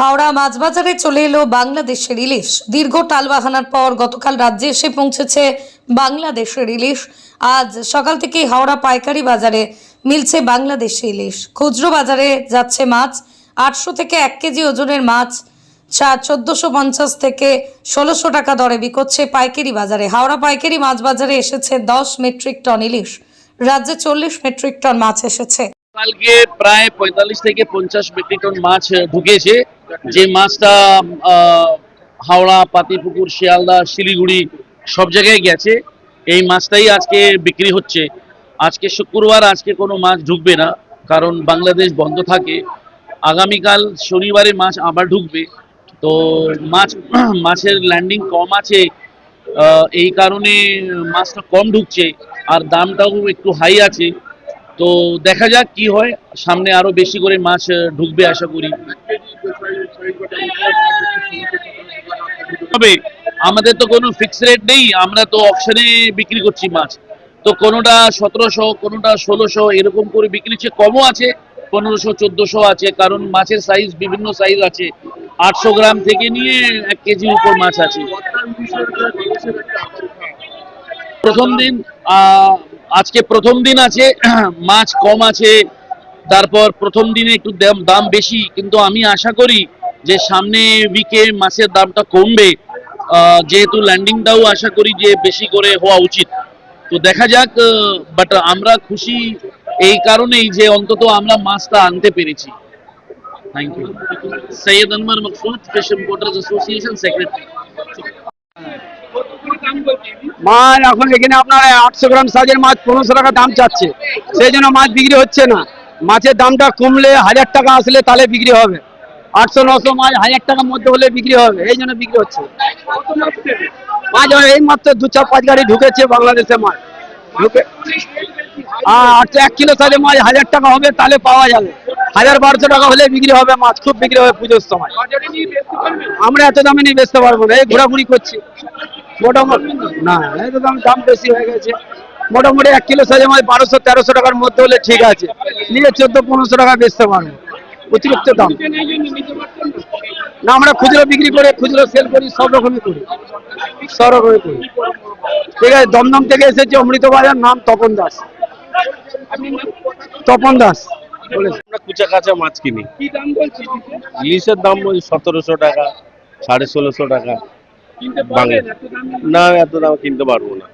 হাওড়া মাছবাজারে চলে এলো বাংলাদেশের ইলিশ। দীর্ঘ টালবাহানার পর গতকাল রাজ্যে এসে পৌঁছেছে বাংলাদেশের ইলিশ। আজ সকাল থেকেই হাওড়া পাইকারি বাজারে মিলছে বাংলাদেশি ইলিশ। খুচরো বাজারে যাচ্ছে মাছ। আটশো থেকে এক কেজি ওজনের মাছ চা চোদ্দোশো পঞ্চাশ থেকে ষোলোশো টাকা দরে বিকোচ্ছে পাইকারি বাজারে। হাওড়া পাইকারি মাছ বাজারে এসেছে দশ মেট্রিক টন ইলিশ। রাজ্যে চল্লিশ মেট্রিক টন মাছ এসেছে। কালকে প্রায় পঁয়তাল্লিশ থেকে পঞ্চাশ মেট্রিক টন মাছ ঢুকেছে। যে মাছটা হাওড়া, পাতিপুকুর, শিয়ালদা, শিলিগুড়ি সব জায়গায় গেছে, এই মাছটাই আজকে বিক্রি হচ্ছে। আজকে শুক্রবার, আজকে কোনো মাছ ঢুকবে না, কারণ বাংলাদেশ বন্ধ থাকে। আগামীকাল শনিবারে মাছ আবার ঢুকবে। তো মাছ, মাছের ল্যান্ডিং কম আছে এই কারণে মাছটা কম ঢুকছে, আর দামটাও একটু হাই আছে। তো দেখা যাক কি হয়, সামনে আরও বেশি করে মাছ ঢুকবে, আশা করি। আমাদের তো কোনো ফিক্স রেট নেই, আমরা তো অপশনে বিক্রি করছি মাছ। তো কোনোটা সতেরোশো, কোনোটা ষোলোশো, এরকম করে বিক্রি হচ্ছে, কমও আছে, পনেরোশো, চোদ্দোশো আছে, কারণ মাছের সাইজ বিভিন্ন সাইজ আছে। আটশো গ্রাম থেকে নিয়ে এক কেজির উপর মাছ আছে। প্রথম দিন আজকে প্রথম দিন আছে, মাছ কম আছে, তারপর প্রথম দিনে একটু দাম বেশি, কিন্তু আমি আশা করি যে সামনে উইকে মাছের দামটা কমবে যেহেতু ল্যান্ডিংটাও আশা করি যে বেশি করে হওয়া উচিত। তো দেখা যাক বাট আমরা খুশি এই কারণেই যে অন্তত আমরা মাছটা আনতে পেরেছি। Thank you Syed Anmar Maqsud fish importers association secretary মাছ, এখন এখানে আপনার আটশো গ্রাম সাইজের মাছ, পনেরোশো টাকা দাম চাচ্ছে। সেই জন্য মাছ বিক্রি হচ্ছে না। মাছের দামটা কমলে হাজার টাকা আসলে তাহলে বিক্রি হবে। আটশো, নশো মাছ হাজার টাকার মধ্যে হলে বিক্রি হবে, এই জন্য বিক্রি হচ্ছে। মাছ এই মাত্র দু চার, পাঁচ গাড়ি ঢুকেছে বাংলাদেশে মাছ ঢুকে আটশো, এক কিলো সাইজের মাছ হাজার টাকা হবে, তাহলে পাওয়া যাবে। হাজার বারোশো টাকা হলে বিক্রি হবে মাছ, খুব বিক্রি হবে পুজোর সময়। আমরা এত দামে নিয়ে বেচতে পারব না, এই ঘোরাঘুরি করছি। মোটামুটি না, এই তো দাম দাম বেশি হয়ে গেছে। মোটামুটি এক কিলো সাইজে মাছ বারোশো, তেরোশো টাকার মধ্যে হলে ঠিক আছে। নিয়ে চোদ্দ, পনেরোশো টাকা বেচতে পারব। অতিরিক্ত দাম। না আমরা খুচরো বিক্রি করে খুচরো সেল করি সব রকমই করি। সব রকমই করি। ঠিক আছে দমদম থেকে এসেছে অমৃত বাজার নাম তপন দাস। তপন দাস। বলেছে। আমরা কুচা কাঁচা মাছ কিনি। ইলিশের দাম ওই সতেরোশো টাকা সাড়ে ষোলোশো টাকা। না এত দাম কিনতে পারব না।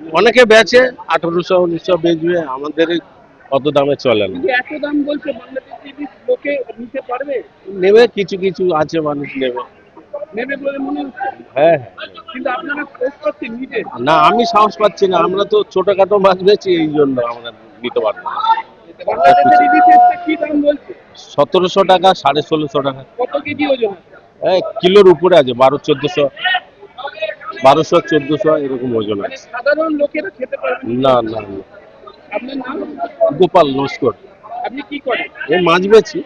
অনেকে বেচে আঠারোশো উনিশশো বেচবে আমাদের অত দামে চলে না এত দাম বলছে বাংলাদেশি লোকে নিতে পারবে? নেবে কিছু কিছু আছে মানুষ নেবে। নেবে বলে মনে হ্যাঁ। কিন্তু আপনারা না আমি সাহস পাচ্ছি না। আমরা তো ছোটখাটো মাছ বেচি এই জন্য আমরা নিতে পারব না। সতেরোশো টাকা সাড়ে ষোলোশো টাকা। কত কেজি ওজন হ্যাঁ কিলোর উপরে আছে বারো চোদ্দশো। বারোশো চোদ্দশো এরকম ওজন মানে আছে সাধারণ লোকেরা খেতে পারবে না। না না না। আপনার নাম? গোপাল নস্কর। আপনি কি করেন? এই মাছ বেচি।